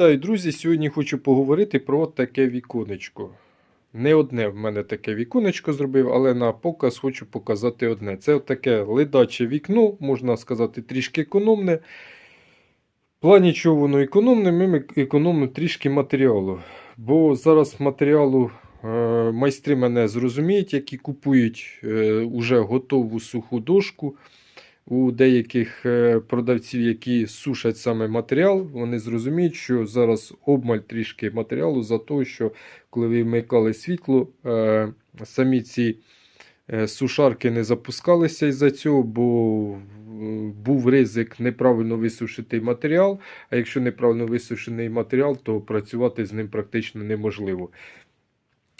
Вітаю, друзі! Сьогодні хочу поговорити про таке віконечко. Не одне в мене таке віконечко зробив, але на показ хочу показати одне. Це таке ледаче вікно, можна сказати, трішки економне. В плані чого воно економне, ми економимо трішки матеріалу. Бо зараз матеріалу е, майстри мене зрозуміють, які купують е, уже готову суху дошку. У деяких е, продавців, які сушать саме матеріал, вони зрозуміють, що зараз обмаль трішки матеріалу за те, що коли ви вмикали світло, е, самі ці е, сушарки не запускалися із-за цього, бо був ризик неправильно висушити матеріал. А якщо неправильно висушений матеріал, то працювати з ним практично неможливо.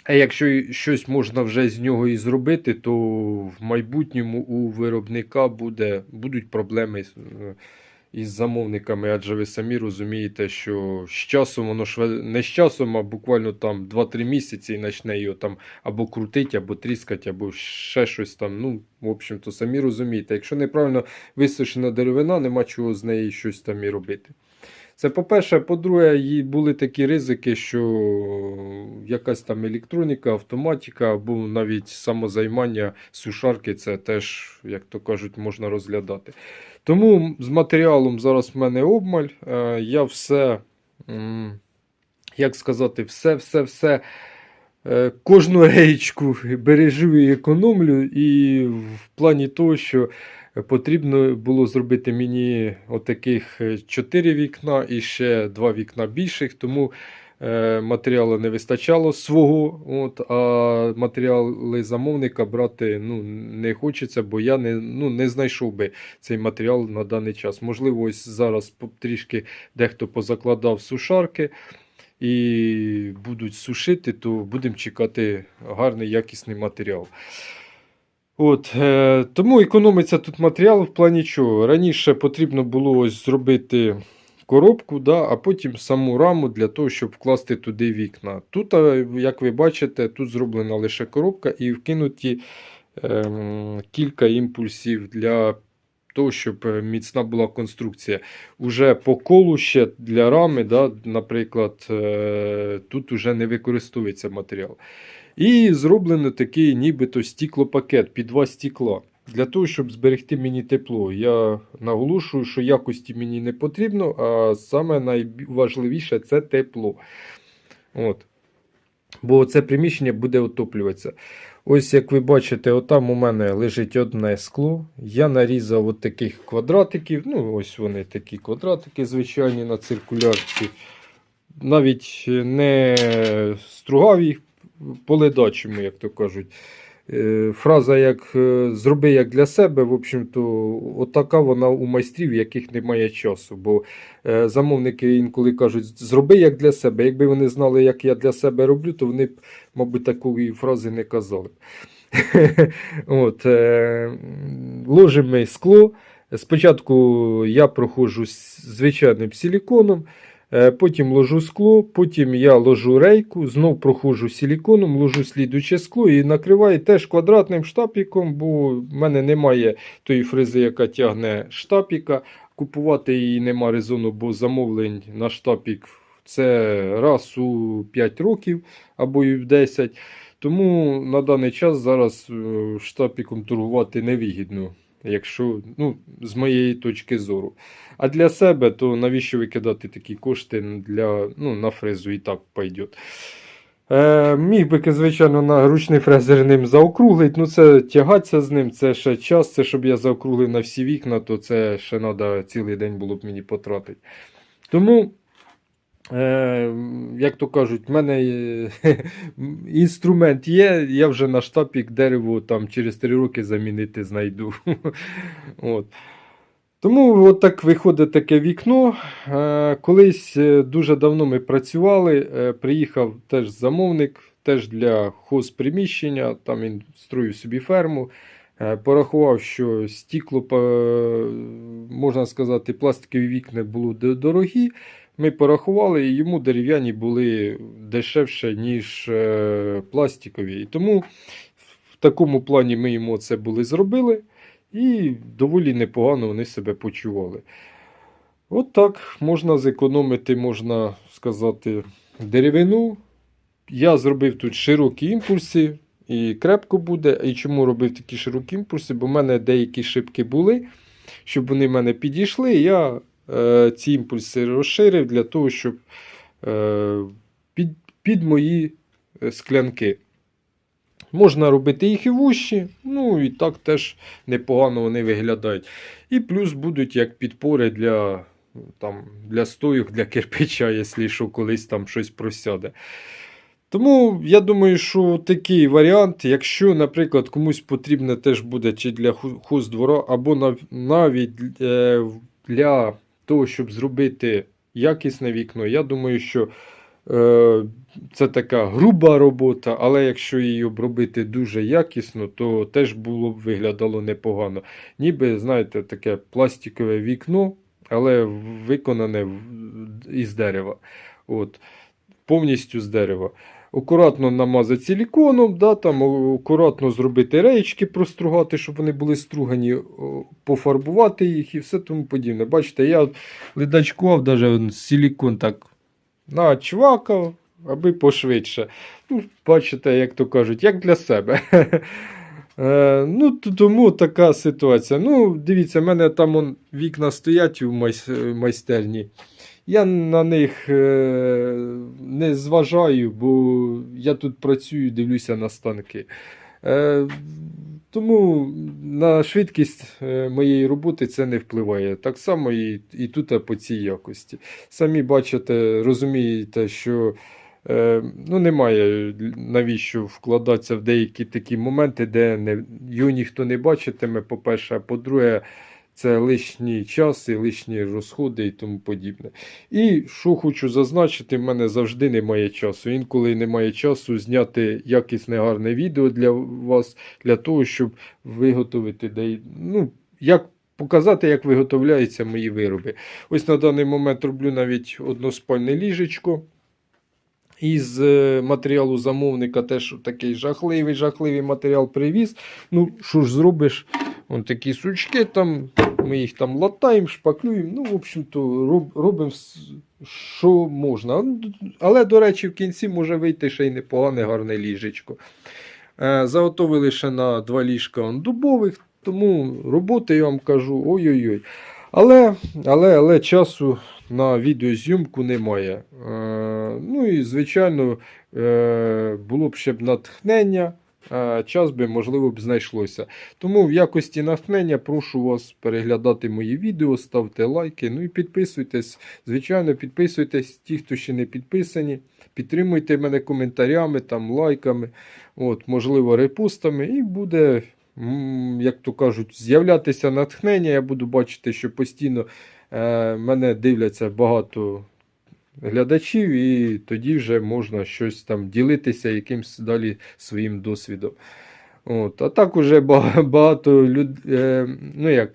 А якщо щось можна вже з нього і зробити, то в майбутньому у виробника буде, будуть проблеми е, із замовниками, адже ви самі розумієте, що з часом воно ви- не з часом, а буквально там 2-3 місяці і почне його там або крутить, або тріскати, або ще щось там. Ну, в общем-то, самі розумієте, якщо неправильно висушена деревина, нема чого з неї щось там і робити. Це по-перше, по-друге, були такі ризики, що якась там електроніка, автоматика або навіть самозаймання сушарки, це теж, як то кажуть, можна розглядати. Тому з матеріалом зараз в мене обмаль. Е, Я все, як сказати, все, все, все. е, Кожну реєчку бережу і економлю, і в плані того, що потрібно було зробити мені отаких 4 вікна і ще 2 вікна більших, тому е, матеріалу не вистачало свого, от, а матеріали замовника брати ну, не хочеться, бо я не, ну, не знайшов би цей матеріал на даний час. Можливо, ось зараз трішки дехто позакладав сушарки. І будуть сушити, то будемо чекати гарний якісний матеріал. От, е, тому економиться тут матеріал в плані чого. Раніше потрібно було ось зробити коробку, да, а потім саму раму для того, щоб вкласти туди вікна. Тут, е, як ви бачите, тут зроблена лише коробка і вкинуті ем, кілька імпульсів для того, щоб е, міцна була конструкція. Уже по колу ще для рами, да, наприклад, е, тут уже не використовується матеріал. І зроблено такий нібито стіклопакет під два стікла. Для того, щоб зберегти мені тепло. Я наголошую, що якості мені не потрібно, а саме найважливіше це тепло. От. Бо це приміщення буде отоплюватися. Ось як ви бачите, отам у мене лежить одне скло. Я нарізав от таких квадратиків. Ну, ось вони такі квадратики, звичайні на циркулярці. Навіть не стругав їх по ледачому, як то кажуть. Е, Фраза як е, зроби як для себе, в общем-то, отака вона у майстрів, яких немає часу. Бо е, замовники інколи кажуть, зроби як для себе. Якби вони знали, як я для себе роблю, то вони б, мабуть, такої фрази не казали. От, ложимо скло. Спочатку я проходжу звичайним силіконом. Е, Потім ложу скло, потім я ложу рейку, знов проходжу силіконом, ложу слідуче скло і накриваю теж квадратним штапіком, бо в мене немає тої фрези, яка тягне штапіка. Купувати її нема резону, бо замовлень на штапік це раз у 5 років або і в 10. Тому на даний час зараз е, штапіком торгувати невигідно, якщо ну, з моєї точки зору. А для себе, то навіщо викидати такі кошти для, ну, на фрезу і так пойдет. Е, міг би, звичайно, на ручний фрезер ним заокруглити, ну це тягатися з ним, це ще час, це щоб я заокруглив на всі вікна, то це ще треба цілий день було б мені потратити. Тому, е, як то кажуть, в мене інструмент є, я вже на штапік дерево там через 3 роки замінити знайду. От. Тому от так виходить таке вікно. Е, Колись е, дуже давно ми працювали. е, Приїхав теж замовник, теж для хозприміщення. Там він строїв собі ферму. Порахував, що стікло, можна сказати, пластикові вікна були дорогі. Ми порахували, і йому дерев'яні були дешевше, ніж е, пластикові. І тому в такому плані ми йому це були зробили. І доволі непогано вони себе почували. От так можна зекономити, можна сказати, деревину. Я зробив тут широкі імпульси і крепко буде. І чому робив такі широкі імпульси? Бо в мене деякі шибки були, щоб вони в мене підійшли. Я ці імпульси розширив для того, щоб е, під, під мої е, склянки. Можна робити їх і вущі, ну і так теж непогано вони виглядають. І плюс будуть як підпори для, там, для стойок, для кирпича, якщо що, колись там щось просяде. Тому я думаю, що такий варіант, якщо, наприклад, комусь потрібно теж буде чи для хоздвора, або нав- навіть е, для того, щоб зробити якісне вікно, я думаю, що е, це така груба робота, але якщо її обробити дуже якісно, то теж було б виглядало непогано. Ніби, знаєте, таке пластикове вікно, але виконане із дерева. От, повністю з дерева. Акуратно намазати силіконом, да, там, акуратно зробити реєчки, простругати, щоб вони були стругані, пофарбувати їх і все тому подібне. Бачите, я ледачкував навіть силікон так начвакав, аби пошвидше. Ну, бачите, як то кажуть, як для себе. Е, ну, тому така ситуація. Ну, дивіться, в мене там вікна стоять у майстерні. Я на них е, не зважаю, бо я тут працюю, дивлюся на станки. Е, тому на швидкість е, моєї роботи це не впливає. Так само і, і тут по цій якості. Самі бачите, розумієте, що ну, немає навіщо вкладатися в деякі такі моменти, де не, його ніхто не бачитиме, по-перше, а по-друге, це лишній час і лишні розходи і тому подібне. І що хочу зазначити, в мене завжди немає часу. Інколи немає часу зняти якісне гарне відео для вас, для того, щоб виготовити ну, як показати, як виготовляються мої вироби. Ось на даний момент роблю навіть односпальне ліжечко. Із е, матеріалу замовника теж такий жахливий, жахливий матеріал привіз. Ну, що ж зробиш? Вон такі сучки там, ми їх там латаємо, шпаклюємо. Ну, в общем-то, роб, робимо, що можна. Але, до речі, в кінці може вийти ще й непогане гарне ліжечко. Е, Заготовили ще на два ліжка дубових, тому роботи, я вам кажу, ой-ой-ой. Але, але, але часу на відеозйомку немає. Е, ну і, звичайно, е, було б ще б натхнення, час би, можливо, б знайшлося. Тому в якості натхнення прошу вас переглядати мої відео, ставте лайки, ну і підписуйтесь. Звичайно, підписуйтесь, ті, хто ще не підписані. Підтримуйте мене коментарями, там, лайками, от, можливо, репостами, і буде, як то кажуть, з'являтися натхнення. Я буду бачити, що постійно е, мене дивляться багато глядачів, і тоді вже можна щось там ділитися якимсь далі своїм досвідом. От. А так уже багато люд... е, ну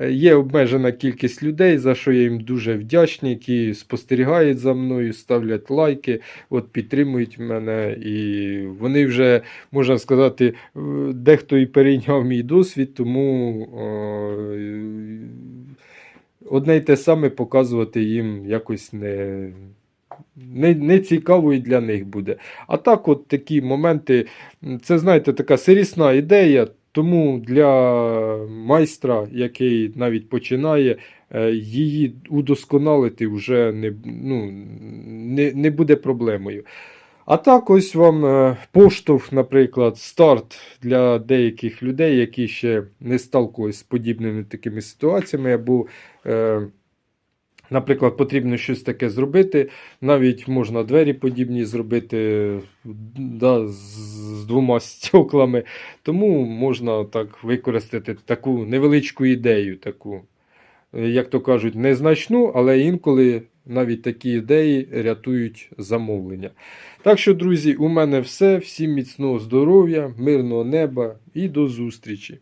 є обмежена кількість людей, за що я їм дуже вдячний, які спостерігають за мною, ставлять лайки, от підтримують мене. І вони вже, можна сказати, дехто і перейняв мій досвід, тому одне й те саме показувати їм якось не. Не, не цікаво і для них буде. А так, от такі моменти, це, знаєте, така серісна ідея, тому для майстра, який навіть починає, е, її удосконалити вже не, ну, не, не буде проблемою. А так, ось вам е, поштовх, наприклад, старт для деяких людей, які ще не сталкувалися з подібними такими ситуаціями, або, е, наприклад, потрібно щось таке зробити. Навіть можна двері подібні зробити да, з, двома стеклами. Тому можна так використати таку невеличку ідею, таку, як то кажуть, незначну, але інколи навіть такі ідеї рятують замовлення. Так що, друзі, у мене все. Всім міцного здоров'я, мирного неба і до зустрічі!